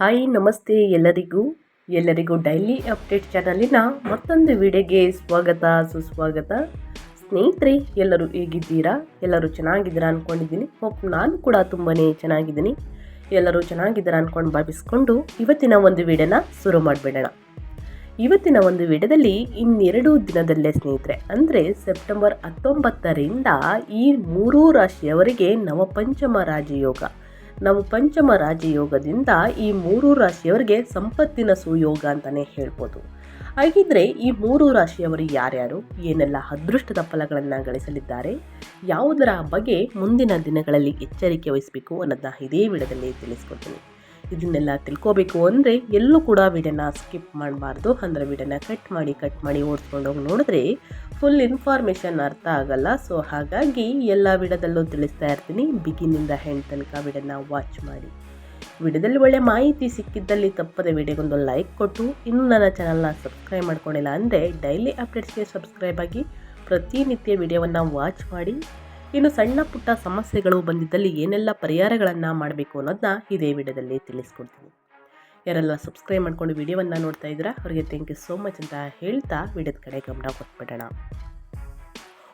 Hi, ನಮಸ್ತೆ ಎಲ್ಲರಿಗೂ. ಎಲ್ಲರಿಗೂ ಡೈಲಿ ಅಪ್ಡೇಟ್ ಚಾನಲಿನ ಮತ್ತೊಂದು ವಿಡಿಯೋಗೆ ಸ್ವಾಗತ, ಸುಸ್ವಾಗತ. ಸ್ನೇಹಿತರೆ, ಎಲ್ಲರೂ ಹೇಗಿದ್ದೀರಾ? ಎಲ್ಲರೂ ಚೆನ್ನಾಗಿದ್ದೀರಾ ಅಂದ್ಕೊಂಡಿದ್ದೀನಿ ಹೋಪ್ ನಾನು ಕೂಡ ತುಂಬಾ ಚೆನ್ನಾಗಿದ್ದೀನಿ. ಎಲ್ಲರೂ ಚೆನ್ನಾಗಿದ್ದೀರಾ ಅಂದ್ಕೊಂಡು ಭಾವಿಸ್ಕೊಂಡು ಇವತ್ತಿನ ಒಂದು ವಿಡಿಯೋನ ಶುರು ಮಾಡಿಬಿಡೋಣ. ಇವತ್ತಿನ ಒಂದು ವಿಡಿಯೋದಲ್ಲಿ ಇನ್ನೆರಡು ದಿನದಲ್ಲೇ ಸ್ನೇಹಿತರೆ, ಅಂದರೆ ಸೆಪ್ಟೆಂಬರ್ ಹತ್ತೊಂಬತ್ತರಿಂದ ಈ ಮೂರೂ ರಾಶಿಯವರಿಗೆ ನವಪಂಚಮ ರಾಜಯೋಗ. ನವಪಂಚಮ ರಾಜಯೋಗದಿಂದ ಈ ಮೂರು ರಾಶಿಯವರಿಗೆ ಸಂಪತ್ತಿನ ಸುಯೋಗ ಅಂತಲೇ ಹೇಳ್ಬೋದು. ಹಾಗಿದ್ರೆ ಈ ಮೂರು ರಾಶಿಯವರು ಯಾರ್ಯಾರು? ಏನೆಲ್ಲ ಅದೃಷ್ಟದ ಫಲಗಳನ್ನು ಗಳಿಸಲಿದ್ದಾರೆ? ಯಾವುದರ ಬಗ್ಗೆ ಮುಂದಿನ ದಿನಗಳಲ್ಲಿ ಎಚ್ಚರಿಕೆ ವಹಿಸಬೇಕು ಅನ್ನೋದನ್ನ ಇದೇ ವಿಡದಲ್ಲಿ ತಿಳಿಸ್ಕೊಡ್ತೀನಿ. ಇದನ್ನೆಲ್ಲ ತಿಳ್ಕೋಬೇಕು ಅಂದರೆ ಎಲ್ಲೂ ಕೂಡ ವಿಡಿಯೋನ ಸ್ಕಿಪ್ ಮಾಡಬಾರ್ದು. ಅಂದರೆ ವಿಡಿಯೋನ ಕಟ್ ಮಾಡಿ ಕಟ್ ಮಾಡಿ ಓಡಿಸ್ಕೊಂಡು ಹೋಗಿ ನೋಡಿದ್ರೆ ಫುಲ್ ಇನ್ಫಾರ್ಮೇಷನ್ ಅರ್ಥ ಆಗಲ್ಲ. ಸೊ ಹಾಗಾಗಿ ಎಲ್ಲ ವಿಡದಲ್ಲೂ ತಿಳಿಸ್ತಾ ಇರ್ತೀನಿ. ಬಿಗಿನಿಂದ ಹೆಂಡ್ ತನಕ ವಿಡನ್ನ ವಾಚ್ ಮಾಡಿ. ವಿಡಿಯೋದಲ್ಲಿ ಒಳ್ಳೆ ಮಾಹಿತಿ ಸಿಕ್ಕಿದ್ದಲ್ಲಿ ತಪ್ಪದೆ ವಿಡಿಯೋಗೊಂದು ಲೈಕ್ ಕೊಟ್ಟು, ಇನ್ನೂ ನನ್ನ ಚಾನಲ್ನ ಸಬ್ಸ್ಕ್ರೈಬ್ ಮಾಡ್ಕೊಂಡಿಲ್ಲ ಅಂದರೆ ಡೈಲಿ ಅಪ್ಡೇಟ್ಸ್ಗೆ ಸಬ್ಸ್ಕ್ರೈಬ್ ಆಗಿ ಪ್ರತಿನಿತ್ಯ ವಿಡಿಯೋವನ್ನು ವಾಚ್ ಮಾಡಿ. ಇನ್ನು ಸಣ್ಣ ಪುಟ್ಟ ಸಮಸ್ಯೆಗಳು ಬಂದಿದ್ದಲ್ಲಿ ಏನೆಲ್ಲ ಪರಿಹಾರಗಳನ್ನು ಮಾಡಬೇಕು ಅನ್ನೋದನ್ನ ಇದೇ ವಿಡಿಯೋದಲ್ಲಿ ತಿಳಿಸ್ಕೊಡ್ತೀನಿ. ಯಾರೆಲ್ಲ ಸಬ್ಸ್ಕ್ರೈಬ್ ಮಾಡ್ಕೊಂಡು ವಿಡಿಯೋವನ್ನು ನೋಡ್ತಾ ಇದ್ದೀರಾ, ಅವರಿಗೆ ಥ್ಯಾಂಕ್ ಯು ಸೋ ಮಚ್ ಅಂತ ಹೇಳ್ತಾ ವಿಡಿಯೋದ ಕಡೆ ಗಮನ ಕೊಟ್ಬಿಡೋಣ.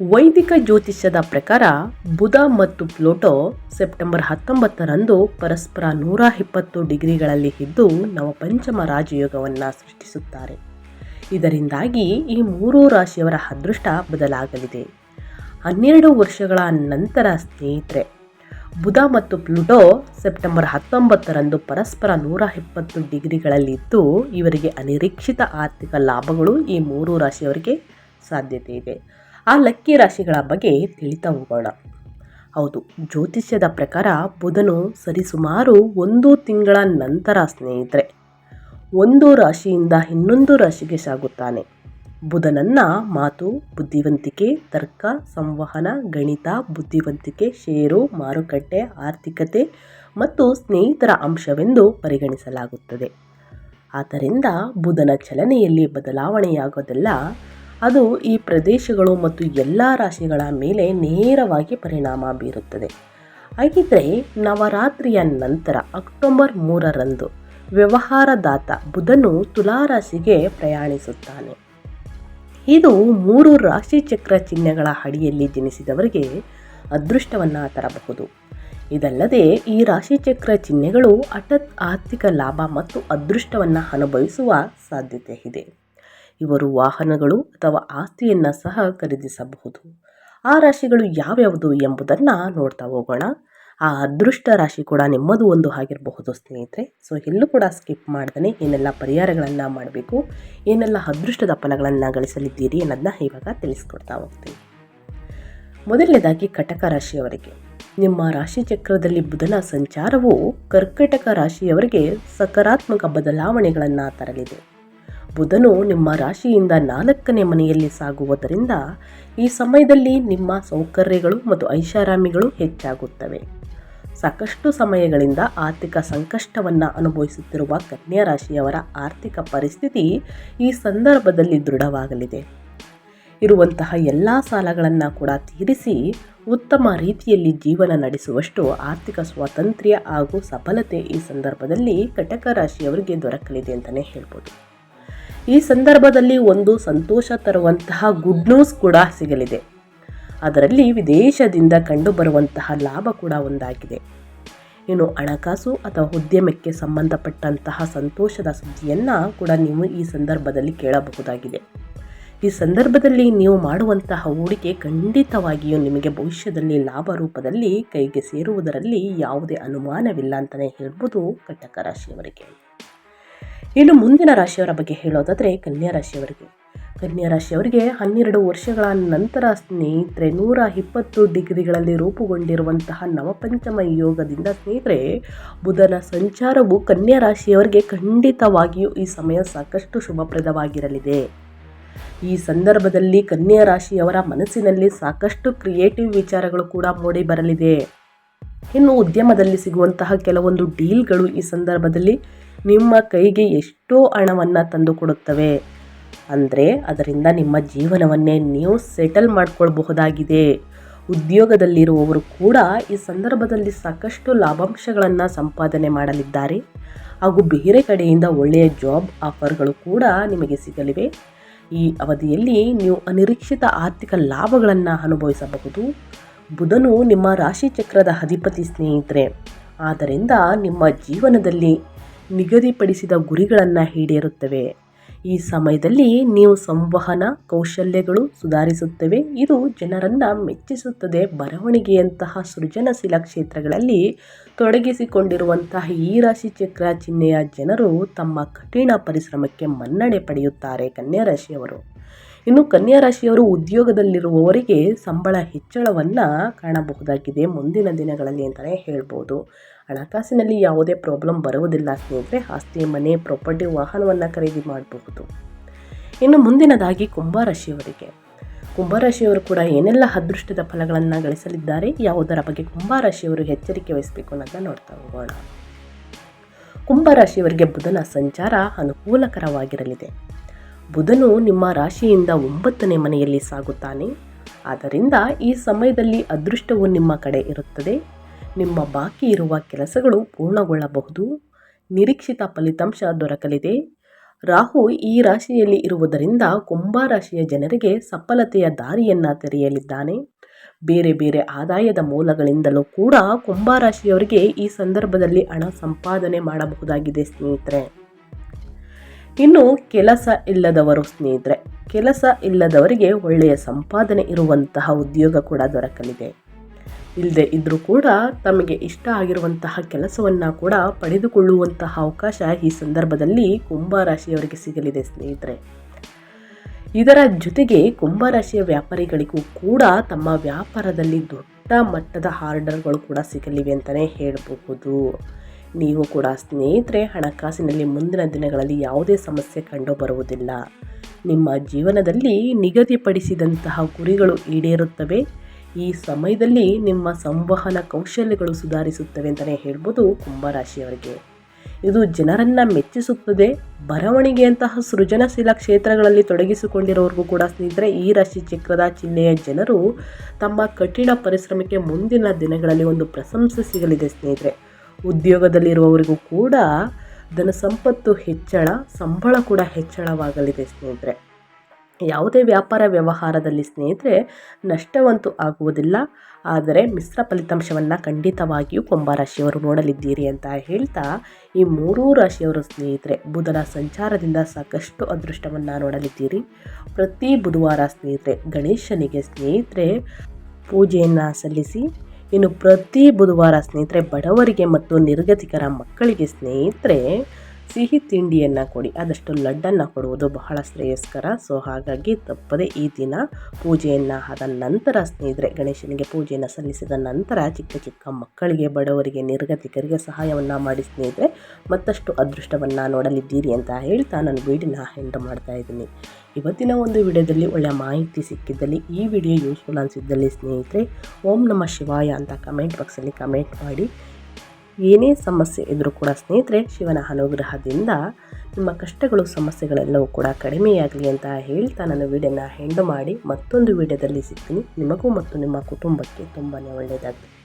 ವೈದಿಕ ಜ್ಯೋತಿಷ್ಯದ ಪ್ರಕಾರ ಬುಧ ಮತ್ತು ಪ್ಲೂಟೋ ಸೆಪ್ಟೆಂಬರ್ ಹತ್ತೊಂಬತ್ತರಂದು ಪರಸ್ಪರ ನೂರ ಇಪ್ಪತ್ತು ಡಿಗ್ರಿಗಳಲ್ಲಿ ಇದ್ದು ನವಪಂಚಮ ರಾಜಯೋಗವನ್ನು ಸೃಷ್ಟಿಸುತ್ತಾರೆ. ಇದರಿಂದಾಗಿ ಈ ಮೂರೂ ರಾಶಿಯವರ ಅದೃಷ್ಟ ಬದಲಾಗಲಿದೆ. ಹನ್ನೆರಡು ವರ್ಷಗಳ ನಂತರ ಸ್ನೇಹಿತರೆ, ಬುಧ ಮತ್ತು ಪ್ಲೂಟೋ ಸೆಪ್ಟೆಂಬರ್ ಹತ್ತೊಂಬತ್ತರಂದು ಪರಸ್ಪರ ನೂರ ಇಪ್ಪತ್ತು ಡಿಗ್ರಿಗಳಲ್ಲಿದ್ದು ಇವರಿಗೆ ಅನಿರೀಕ್ಷಿತ ಆರ್ಥಿಕ ಲಾಭಗಳು ಈ ಮೂರು ರಾಶಿಯವರಿಗೆ ಸಾಧ್ಯತೆ ಇದೆ. ಆ ಲಕ್ಕಿ ರಾಶಿಗಳ ಬಗ್ಗೆ ತಿಳಿತಾ ಹೋಗೋಣ ಹೌದು, ಜ್ಯೋತಿಷ್ಯದ ಪ್ರಕಾರ ಬುಧನು ಸರಿಸುಮಾರು ಒಂದು ತಿಂಗಳ ನಂತರ ಸ್ನೇಹಿತರೆ. ಒಂದು ರಾಶಿಯಿಂದ ಇನ್ನೊಂದು ರಾಶಿಗೆ ಸಾಗುತ್ತಾನೆ. ಬುಧನನ್ನ ಮಾತು, ಬುದ್ಧಿವಂತಿಕೆ, ತರ್ಕ, ಸಂವಹನ, ಗಣಿತ, ಬುದ್ಧಿವಂತಿಕೆ, ಷೇರು, ಮಾರುಕಟ್ಟೆ, ಆರ್ಥಿಕತೆ ಮತ್ತು ಸ್ನೇಹಿತರ ಅಂಶವೆಂದು ಪರಿಗಣಿಸಲಾಗುತ್ತದೆ. ಆದ್ದರಿಂದ ಬುಧನ ಚಲನೆಯಲ್ಲಿ ಬದಲಾವಣೆಯಾಗೋದೆಲ್ಲ ಅದು ಈ ಪ್ರದೇಶಗಳು ಮತ್ತು ಎಲ್ಲ ರಾಶಿಗಳ ಮೇಲೆ ನೇರವಾಗಿ ಪರಿಣಾಮ ಬೀರುತ್ತದೆ. ಹಾಗಿದ್ರೆ ನವರಾತ್ರಿಯ ನಂತರ ಅಕ್ಟೋಬರ್ ಮೂರರಂದು ವ್ಯವಹಾರದಾತ ಬುಧನು ತುಲಾರಾಶಿಗೆ ಪ್ರಯಾಣಿಸುತ್ತಾನೆ. ಇದು ಮೂರು ರಾಶಿ ಚಕ್ರ ಚಿಹ್ನೆಗಳ ಅಡಿಯಲ್ಲಿ ಜನಿಸಿದವರಿಗೆ ಅದೃಷ್ಟವನ್ನು ತರಬಹುದು. ಇದಲ್ಲದೆ ಈ ರಾಶಿಚಕ್ರ ಚಿಹ್ನೆಗಳು ಹಠಾತ್ ಆರ್ಥಿಕ ಲಾಭ ಮತ್ತು ಅದೃಷ್ಟವನ್ನು ಅನುಭವಿಸುವ ಸಾಧ್ಯತೆ ಇದೆ. ಇವರು ವಾಹನಗಳು ಅಥವಾ ಆಸ್ತಿಯನ್ನು ಸಹ ಖರೀದಿಸಬಹುದು. ಆ ರಾಶಿಗಳು ಯಾವ್ಯಾವುದು ಎಂಬುದನ್ನು ನೋಡ್ತಾ ಹೋಗೋಣ. ಆ ಅದೃಷ್ಟ ರಾಶಿ ಕೂಡ ನಿಮ್ಮದು ಒಂದು ಆಗಿರಬಹುದು ಸ್ನೇಹಿತರೆ. ಸೊ ಎಲ್ಲೂ ಕೂಡ ಸ್ಕಿಪ್ ಮಾಡ್ದೇ ಏನೆಲ್ಲ ಪರಿಹಾರಗಳನ್ನು ಮಾಡಬೇಕು, ಏನೆಲ್ಲ ಅದೃಷ್ಟದ ಫಲಗಳನ್ನು ಗಳಿಸಲಿದ್ದೀರಿ ಅನ್ನೋದನ್ನ ಇವಾಗ ತಿಳಿಸ್ಕೊಡ್ತಾ ಹೋಗ್ತೀನಿ. ಮೊದಲನೇದಾಗಿ ಕಟಕ ರಾಶಿಯವರಿಗೆ. ನಿಮ್ಮ ರಾಶಿ ಚಕ್ರದಲ್ಲಿ ಬುಧನ ಸಂಚಾರವು ಕರ್ಕಟಕ ರಾಶಿಯವರಿಗೆ ಸಕಾರಾತ್ಮಕ ಬದಲಾವಣೆಗಳನ್ನು ತರಲಿದೆ. ಬುಧನು ನಿಮ್ಮ ರಾಶಿಯಿಂದ ನಾಲ್ಕನೇ ಮನೆಯಲ್ಲಿ ಸಾಗುವುದರಿಂದ ಈ ಸಮಯದಲ್ಲಿ ನಿಮ್ಮ ಸೌಕರ್ಯಗಳು ಮತ್ತು ಐಷಾರಾಮಿಗಳು ಹೆಚ್ಚಾಗುತ್ತವೆ. ಸಾಕಷ್ಟು ಸಮಯಗಳಿಂದ ಆರ್ಥಿಕ ಸಂಕಷ್ಟವನ್ನು ಅನುಭವಿಸುತ್ತಿರುವ ಕನ್ಯಾ ರಾಶಿಯವರ ಆರ್ಥಿಕ ಪರಿಸ್ಥಿತಿ ಈ ಸಂದರ್ಭದಲ್ಲಿ ದೃಢವಾಗಲಿದೆ. ಇರುವಂತಹ ಎಲ್ಲ ಸಾಲಗಳನ್ನು ಕೂಡ ತೀರಿಸಿ ಉತ್ತಮ ರೀತಿಯಲ್ಲಿ ಜೀವನ ನಡೆಸುವಷ್ಟು ಆರ್ಥಿಕ ಸ್ವಾತಂತ್ರ್ಯ ಹಾಗೂ ಸಫಲತೆ ಈ ಸಂದರ್ಭದಲ್ಲಿ ಕಟಕ ರಾಶಿಯವರಿಗೆ ದೊರಕಲಿದೆ ಅಂತಲೇ ಹೇಳ್ಬೋದು. ಈ ಸಂದರ್ಭದಲ್ಲಿ ಒಂದು ಸಂತೋಷ ತರುವಂತಹ ಗುಡ್ ನ್ಯೂಸ್ ಕೂಡ ಸಿಗಲಿದೆ. ಅದರಲ್ಲಿ ವಿದೇಶದಿಂದ ಕಂಡುಬರುವಂತಹ ಲಾಭ ಕೂಡ ಒಂದಾಗಿದೆ. ಇನ್ನು ಹಣಕಾಸು ಅಥವಾ ಉದ್ಯಮಕ್ಕೆ ಸಂಬಂಧಪಟ್ಟಂತಹ ಸಂತೋಷದ ಸುದ್ದಿಯನ್ನು ಕೂಡ ನೀವು ಈ ಸಂದರ್ಭದಲ್ಲಿ ಕೇಳಬಹುದಾಗಿದೆ. ಈ ಸಂದರ್ಭದಲ್ಲಿ ನೀವು ಮಾಡುವಂತಹ ಹೂಡಿಕೆ ಖಂಡಿತವಾಗಿಯೂ ನಿಮಗೆ ಭವಿಷ್ಯದಲ್ಲಿ ಲಾಭ ರೂಪದಲ್ಲಿ ಕೈಗೆ ಸೇರುವುದರಲ್ಲಿ ಯಾವುದೇ ಅನುಮಾನವಿಲ್ಲ ಅಂತಲೇ ಹೇಳ್ಬೋದು ಕಟಕ ರಾಶಿಯವರಿಗೆ. ಇನ್ನು ಮುಂದಿನ ರಾಶಿಯವರ ಬಗ್ಗೆ ಹೇಳೋದಾದರೆ ಕನ್ಯಾ ರಾಶಿಯವರಿಗೆ. ಕನ್ಯಾ ರಾಶಿಯವರಿಗೆ ಹನ್ನೆರಡು ವರ್ಷಗಳ ನಂತರ ಸ್ನೇಹಿತರೆ, ನೂರ ಇಪ್ಪತ್ತು ಡಿಗ್ರಿಗಳಲ್ಲಿ ರೂಪುಗೊಂಡಿರುವಂತಹ ನವಪಂಚಮ ಯೋಗದಿಂದ ಸ್ನೇಹಿತರೆ, ಬುಧನ ಸಂಚಾರವು ಕನ್ಯಾ ರಾಶಿಯವರಿಗೆ ಖಂಡಿತವಾಗಿಯೂ ಈ ಸಮಯ ಸಾಕಷ್ಟು ಶುಭಪ್ರದವಾಗಿರಲಿದೆ. ಈ ಸಂದರ್ಭದಲ್ಲಿ ಕನ್ಯಾ ರಾಶಿಯವರ ಮನಸ್ಸಿನಲ್ಲಿ ಸಾಕಷ್ಟು ಕ್ರಿಯೇಟಿವ್ ವಿಚಾರಗಳು ಕೂಡ ಮೂಡಿ ಬರಲಿದೆ. ಇನ್ನು ಉದ್ಯಮದಲ್ಲಿ ಸಿಗುವಂತಹ ಕೆಲವೊಂದು ಡೀಲ್ಗಳು ಈ ಸಂದರ್ಭದಲ್ಲಿ ನಿಮ್ಮ ಕೈಗೆ ಎಷ್ಟೋ ಹಣವನ್ನು ತಂದುಕೊಡುತ್ತವೆ. ಅಂದರೆ ಅದರಿಂದ ನಿಮ್ಮ ಜೀವನವನ್ನೇ ನೀವು ಸೆಟಲ್ ಮಾಡಿಕೊಳ್ಬಹುದಾಗಿದೆ. ಉದ್ಯೋಗದಲ್ಲಿರುವವರು ಕೂಡ ಈ ಸಂದರ್ಭದಲ್ಲಿ ಸಾಕಷ್ಟು ಲಾಭಾಂಶಗಳನ್ನು ಸಂಪಾದನೆ ಮಾಡಲಿದ್ದಾರೆ. ಹಾಗೂ ಬೇರೆ ಕಡೆಯಿಂದ ಒಳ್ಳೆಯ ಜಾಬ್ ಆಫರ್ಗಳು ಕೂಡ ನಿಮಗೆ ಸಿಗಲಿವೆ. ಈ ಅವಧಿಯಲ್ಲಿ ನೀವು ಅನಿರೀಕ್ಷಿತ ಆರ್ಥಿಕ ಲಾಭಗಳನ್ನು ಅನುಭವಿಸಬಹುದು. ಬುಧನು ನಿಮ್ಮ ರಾಶಿ ಚಕ್ರದ ಅಧಿಪತಿ ಸ್ನೇಹಿತರೆ. ಆದ್ದರಿಂದ ನಿಮ್ಮ ಜೀವನದಲ್ಲಿ ನಿಗದಿಪಡಿಸಿದ ಗುರಿಗಳನ್ನು ಈಡೇರುತ್ತವೆ. ಈ ಸಮಯದಲ್ಲಿ ನೀವು ಸಂವಹನ, ಕೌಶಲ್ಯಗಳು ಸುಧಾರಿಸುತ್ತವೆ. ಇದು ಜನರನ್ನು ಮೆಚ್ಚಿಸುತ್ತದೆ. ಬರವಣಿಗೆಯಂತಹ ಸೃಜನಶೀಲ ಕ್ಷೇತ್ರಗಳಲ್ಲಿ ತೊಡಗಿಸಿಕೊಂಡಿರುವಂತಹ ಈ ರಾಶಿ ಚಕ್ರ ಚಿಹ್ನೆಯ ಜನರು ತಮ್ಮ ಕಠಿಣ ಪರಿಶ್ರಮಕ್ಕೆ ಮನ್ನಣೆ ಪಡೆಯುತ್ತಾರೆ ಕನ್ಯಾ ರಾಶಿಯವರು. ಇನ್ನು ಕನ್ಯಾ ರಾಶಿಯವರು ಉದ್ಯೋಗದಲ್ಲಿರುವವರಿಗೆ ಸಂಬಳ ಹೆಚ್ಚಳವನ್ನು ಕಾಣಬಹುದಾಗಿದೆ ಮುಂದಿನ ದಿನಗಳಲ್ಲಿ ಅಂತಲೇ ಹೇಳ್ಬೋದು. ಹಣಕಾಸಿನಲ್ಲಿ ಯಾವುದೇ ಪ್ರಾಬ್ಲಮ್ ಬರುವುದಿಲ್ಲ ಸ್ನೇಹಿತರೆ ಆಸ್ತಿ, ಮನೆ ಪ್ರಾಪರ್ಟಿ ವಾಹನವನ್ನು ಖರೀದಿ ಮಾಡಬಹುದು. ಇನ್ನು ಮುಂದಿನದಾಗಿ ಕುಂಭರಾಶಿಯವರಿಗೆ. ಕುಂಭರಾಶಿಯವರು ಕೂಡ ಏನೆಲ್ಲ ಅದೃಷ್ಟದ ಫಲಗಳನ್ನು ಗಳಿಸಲಿದ್ದಾರೆ, ಯಾವುದರ ಬಗ್ಗೆ ಕುಂಭರಾಶಿಯವರು ಎಚ್ಚರಿಕೆ ವಹಿಸಬೇಕು ಅನ್ನೋದನ್ನ ನೋಡ್ತಾ ಹೋಗೋಣ. ಕುಂಭರಾಶಿಯವರಿಗೆ ಬುಧನ ಸಂಚಾರ ಅನುಕೂಲಕರವಾಗಿರಲಿದೆ. ಬುಧನು ನಿಮ್ಮ ರಾಶಿಯಿಂದ ಒಂಬತ್ತನೇ ಮನೆಯಲ್ಲಿ ಸಾಗುತ್ತಾನೆ. ಆದ್ದರಿಂದ ಈ ಸಮಯದಲ್ಲಿ ಅದೃಷ್ಟವು ನಿಮ್ಮ ಕಡೆ ಇರುತ್ತದೆ. ನಿಮ್ಮ ಬಾಕಿ ಇರುವ ಕೆಲಸಗಳು ಪೂರ್ಣಗೊಳ್ಳಬಹುದು. ನಿರೀಕ್ಷಿತ ಫಲಿತಾಂಶ ದೊರಕಲಿದೆ. ರಾಹು ಈ ರಾಶಿಯಲ್ಲಿ ಇರುವುದರಿಂದ ಕುಂಭ ರಾಶಿಯ ಜನರಿಗೆ ಸಫಲತೆಯ ದಾರಿಯನ್ನು ತೆರೆಯಲಿದ್ದಾನೆ. ಬೇರೆ ಬೇರೆ ಆದಾಯದ ಮೂಲಗಳಿಂದಲೂ ಕೂಡ ಕುಂಭ ರಾಶಿಯವರಿಗೆ ಈ ಸಂದರ್ಭದಲ್ಲಿ ಹಣ ಸಂಪಾದನೆ ಮಾಡಬಹುದಾಗಿದೆ ಸ್ನೇಹಿತರೆ. ಇನ್ನು ಕೆಲಸ ಇಲ್ಲದವರು ಸ್ನೇಹಿತರೆ, ಕೆಲಸ ಇಲ್ಲದವರಿಗೆ ಒಳ್ಳೆಯ ಸಂಪಾದನೆ ಇರುವಂತಹ ಉದ್ಯೋಗ ಕೂಡ ದೊರಕಲಿದೆ. ಇಲ್ಲದೆ ಇದ್ದರೂ ಕೂಡ ತಮಗೆ ಇಷ್ಟ ಆಗಿರುವಂತಹ ಕೆಲಸವನ್ನು ಕೂಡ ಪಡೆದುಕೊಳ್ಳುವಂತಹ ಅವಕಾಶ ಈ ಸಂದರ್ಭದಲ್ಲಿ ಕುಂಭರಾಶಿಯವರಿಗೆ ಸಿಗಲಿದೆ, ಸ್ನೇಹಿತರೆ. ಇದರ ಜೊತೆಗೆ ಕುಂಭರಾಶಿಯ ವ್ಯಾಪಾರಿಗಳಿಗೂ ಕೂಡ ತಮ್ಮ ವ್ಯಾಪಾರದಲ್ಲಿ ದೊಡ್ಡ ಮಟ್ಟದ ಆರ್ಡರ್ಗಳು ಕೂಡ ಸಿಗಲಿವೆ ಅಂತಲೇ ಹೇಳಬಹುದು. ನೀವು ಕೂಡ ಸ್ನೇಹಿತರೆ, ಹಣಕಾಸಿನಲ್ಲಿ ಮುಂದಿನ ದಿನಗಳಲ್ಲಿ ಯಾವುದೇ ಸಮಸ್ಯೆ ಕಂಡು ಬರುವುದಿಲ್ಲ. ನಿಮ್ಮ ಜೀವನದಲ್ಲಿ ನಿಗದಿಪಡಿಸಿದಂತಹ ಗುರಿಗಳು ಈಡೇರುತ್ತವೆ. ಈ ಸಮಯದಲ್ಲಿ ನಿಮ್ಮ ಸಂವಹನ ಕೌಶಲ್ಯಗಳು ಸುಧಾರಿಸುತ್ತವೆ ಅಂತಲೇ ಹೇಳ್ಬೋದು ಕುಂಭರಾಶಿಯವರಿಗೆ. ಇದು ಜನರನ್ನು ಮೆಚ್ಚಿಸುತ್ತದೆ, ಬರವಣಿಗೆಯಂತಹ ಸೃಜನಶೀಲ ಕ್ಷೇತ್ರಗಳಲ್ಲಿ ತೊಡಗಿಸಿಕೊಂಡಿರೋರಿಗೂ ಕೂಡ ಸ್ನೇಹಿತರೆ, ಈ ರಾಶಿ ಚಕ್ರದ ಚಿಹ್ನೆಯ ಜನರು ತಮ್ಮ ಕಠಿಣ ಪರಿಶ್ರಮಕ್ಕೆ ಮುಂದಿನ ದಿನಗಳಲ್ಲಿ ಒಂದು ಪ್ರಶಂಸೆ ಸಿಗಲಿದೆ ಸ್ನೇಹಿತರೆ. ಉದ್ಯೋಗದಲ್ಲಿರುವವರಿಗೂ ಕೂಡ ಧನ ಸಂಪತ್ತು ಹೆಚ್ಚಳ, ಸಂಬಳ ಕೂಡ ಹೆಚ್ಚಳವಾಗಲಿದೆ ಸ್ನೇಹಿತರೆ. ಯಾವುದೇ ವ್ಯಾಪಾರ ವ್ಯವಹಾರದಲ್ಲಿ ಸ್ನೇಹಿತರೆ, ನಷ್ಟವಂತೂ ಆಗುವುದಿಲ್ಲ. ಆದರೆ ಮಿಶ್ರ ಫಲಿತಾಂಶವನ್ನು ಖಂಡಿತವಾಗಿಯೂ ಕುಂಭರಾಶಿಯವರು ನೋಡಲಿದ್ದೀರಿ ಅಂತ ಹೇಳ್ತಾ, ಈ ಮೂರೂ ರಾಶಿಯವರು ಸ್ನೇಹಿತರೆ, ಬುಧನ ಸಂಚಾರದಿಂದ ಸಾಕಷ್ಟು ಅದೃಷ್ಟವನ್ನು ನೋಡಲಿದ್ದೀರಿ. ಪ್ರತಿ ಬುಧವಾರ ಸ್ನೇಹಿತರೆ, ಗಣೇಶನಿಗೆ ಸ್ನೇಹಿತರೆ, ಪೂಜೆಯನ್ನು ಸಲ್ಲಿಸಿ, ಇನ್ನು ಪ್ರತಿ ಬುಧವಾರ ಸ್ನೇಹಿತರೆ, ಬಡವರಿಗೆ ಮತ್ತು ನಿರ್ಗತಿಕರ ಮಕ್ಕಳಿಗೆ ಸ್ನೇಹಿತರೆ ಸಿಹಿ ತಿಂಡಿಯನ್ನು ಕೊಡಿ. ಆದಷ್ಟು ಲಡ್ಡನ್ನು ಕೊಡುವುದು ಬಹಳ ಶ್ರೇಯಸ್ಕರ. ಸೊ ಹಾಗಾಗಿ ತಪ್ಪದೆ ಈ ದಿನ ಪೂಜೆಯನ್ನು ಆದ ನಂತರ ಸ್ನೇಹಿತರೆ, ಗಣೇಶನಿಗೆ ಪೂಜೆಯನ್ನು ಸಲ್ಲಿಸಿದ ನಂತರ ಚಿಕ್ಕ ಚಿಕ್ಕ ಮಕ್ಕಳಿಗೆ, ಬಡವರಿಗೆ, ನಿರ್ಗತಿಕರಿಗೆ ಸಹಾಯವನ್ನು ಮಾಡಿ ಸ್ನೇಹಿತರೆ. ಮತ್ತಷ್ಟು ಅದೃಷ್ಟವನ್ನು ನೋಡಲಿದ್ದೀರಿ ಅಂತ ಹೇಳ್ತಾ ನಾನು ವೀಡಿಯೋನ ಹೆಂಡ್ ಮಾಡ್ತಾ ಇದ್ದೀನಿ. ಇವತ್ತಿನ ಒಂದು ವಿಡಿಯೋದಲ್ಲಿ ಒಳ್ಳೆಯ ಮಾಹಿತಿ ಸಿಕ್ಕಿದ್ದಲ್ಲಿ ಈ ವಿಡಿಯೋ ಯೂಸ್ಫುಲ್ ಅನಿಸಿದ್ದಲ್ಲಿ ಸ್ನೇಹಿತರೆ, ಓಂ ನಮ ಶಿವಾಯ ಅಂತ ಕಮೆಂಟ್ ಬಾಕ್ಸಲ್ಲಿ ಕಮೆಂಟ್ ಮಾಡಿ. ಏನೇ ಸಮಸ್ಯೆ ಇದ್ದರೂ ಕೂಡ ಸ್ನೇಹಿತರೆ, ಶಿವನ ಅನುಗ್ರಹದಿಂದ ನಿಮ್ಮ ಕಷ್ಟಗಳು, ಸಮಸ್ಯೆಗಳೆಲ್ಲವೂ ಕೂಡ ಕಡಿಮೆಯಾಗಲಿ ಅಂತ ಹೇಳ್ತಾ ನಾನು ವಿಡಿಯೋನ ಹೆಂಡು ಮಾಡಿ ಮತ್ತೊಂದು ವಿಡಿಯೋದಲ್ಲಿ ಸಿಗ್ತೀನಿ. ನಿಮಗೂ ಮತ್ತು ನಿಮ್ಮ ಕುಟುಂಬಕ್ಕೆ ತುಂಬಾ ಒಳ್ಳೆಯದಾಗಲಿ.